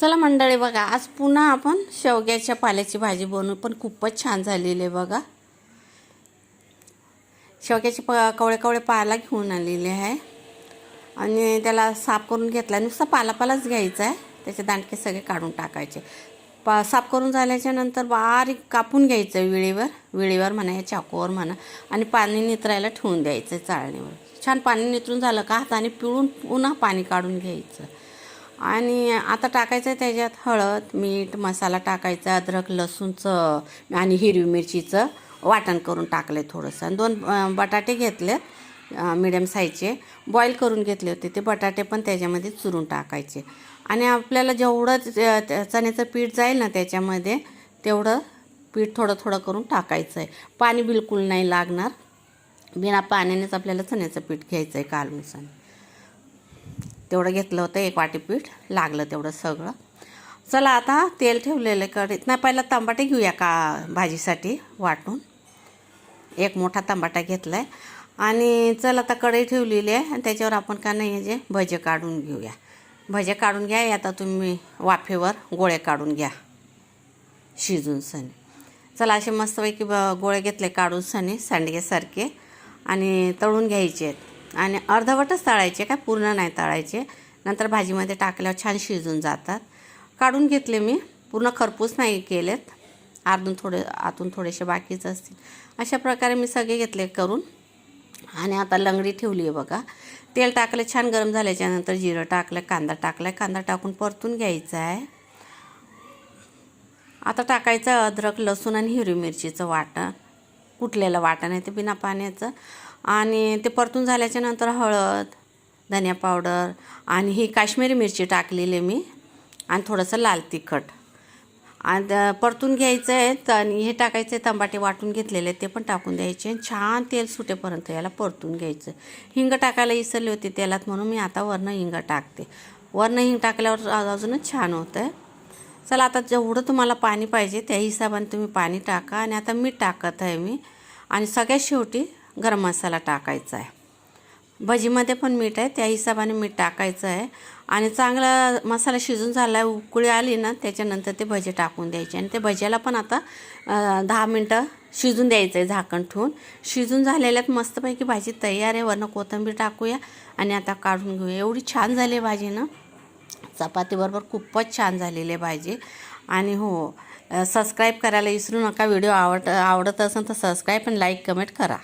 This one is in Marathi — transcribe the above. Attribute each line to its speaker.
Speaker 1: चला मंडळी बघा आज पुन्हा आपण शेवग्याच्या पाल्याची भाजी बनवू. पण खूपच छान झालेली आहे बघा. शेवग्याचे प कवळे कवळे पाला घेऊन आलेले आहे. आणि त्याला साफ करून घेतला. नुसता पालापालाच घ्यायचा आहे. त्याचे दांडके सगळे काढून टाकायचे. पा साफ करून झाल्याच्यानंतर बारीक कापून घ्यायचं विळीवर. विळीवर म्हणा या चाकूवर म्हणा. आणि पाणी नितरायला ठेवून द्यायचं चाळणीवर. छान पाणी नितरून झालं का हाताने पिळून पुन्हा पाणी काढून घ्यायचं. आणि आता टाकायचं आहे त्याच्यात हळद मीठ मसाला टाकायचा अद्रक लसूणचं आणि हिरवी मिरचीचं वाटण करून टाकलं आहे थोडंसं. आणि दोन बटाटे घेतले मिडियम साईजचे बॉईल करून घेतले होते ते बटाटे पण त्याच्यामध्ये चुरून टाकायचे. आणि आपल्याला जेवढं चण्याचं पीठ जाईल ना त्याच्यामध्ये तेवढं पीठ थोडं थोडं करून टाकायचं आहे पाणी बिलकुल नाही लागणार. बिना पाण्यानेच आपल्याला चण्याचं पीठ घ्यायचं आहे कालून सण तेवढं घेतलं होतं एक वाटी पीठ लागलं तेवढं सगळं. चला आता तेल ठेवलेलं आहे नाही पहिला तंबाटे घेऊया का भाजीसाठी वाटून? एक मोठा तंबाटा घेतला आहे आणि चल आता कढई ठेवलेली आहे आणि त्याच्यावर आपण का नाही जे भजे काढून घेऊया. भजे काढून घ्या आता तुम्ही वाफेवर गोळे काढून घ्या. शिजून सनी. चला असे मस्तपैकी ब गोळे घेतले काढून सनी सांडगेसारखे आणि तळून घ्यायचे आहेत. आणि अर्धवटच तळायचे काय पूर्ण नाही तळायचे. नंतर भाजीमध्ये टाकल्यावर छान शिजून जातात. काढून घेतले मी. पूर्ण खरपूस नाही केलेत. आतून थोडे आतून थोडेसे बाकीच असतील. अशा प्रकारे मी सगळे घेतले करून. आणि आता लंगडी ठेवली आहे बघा. तेल टाकलं छान गरम झाल्याच्यानंतर जिरं टाकलं कांदा टाकला. कांदा टाकून परतून घ्यायचा आहे. आता टाकायचं अद्रक लसूण आणि हिरवी मिरचीचं वाटण. कुठलेलं वाटण आहे ते बिना पाण्याचं. आणि ते परतून झाल्याच्यानंतर हळद धनिया पावडर आणि ही काश्मीरी मिरची टाकलेली मी आणि थोडंसं लाल तिखट. आणि परतून घ्यायचं आहे तर आणि हे टाकायचं आहे तंबाटे वाटून घेतलेले ते पण टाकून द्यायचे आणि छान तेल सुटेपर्यंत याला परतून घ्यायचं. हिंग टाकायला इसरली होती तेलात म्हणून मी आता वरनं हिंग टाकते. वरनं हिंग टाकल्यावर अजूनच छान होतं आहे चला आता जेवढं तुम्हाला पाणी पाहिजे त्या हिशोबाने तुम्ही पाणी टाका आणि आता मीठ टाकत आहे मी. आणि सगळ्यात शेवटी गरम मसाला टाकायचा आहे. भजीमध्ये पण मीठ आहे त्या हिशोबाने मीठ टाकायचं आहे. आणि चांगला मसाला शिजून झाला आहे उकळी आली ना त्याच्यानंतर ते भजे टाकून द्यायचे. आणि ते भज्याला पण आता दहा मिनटं शिजून द्यायचं आहे झाकण ठेवून. शिजून झालेल्यात मस्तपैकी भाजी तयार आहे. वरनं कोथिंबीर टाकूया आणि आता काढून घेऊया. एवढी छान झाली आहे भाजी ना. चपातीबरोबर खूपच छान झालेली आहे भाजी. आणि हो सबस्क्राईब करायला विसरू नका. व्हिडिओ आवड आवडत असेल तर सबस्क्राईब आणि लाईक कमेंट करा.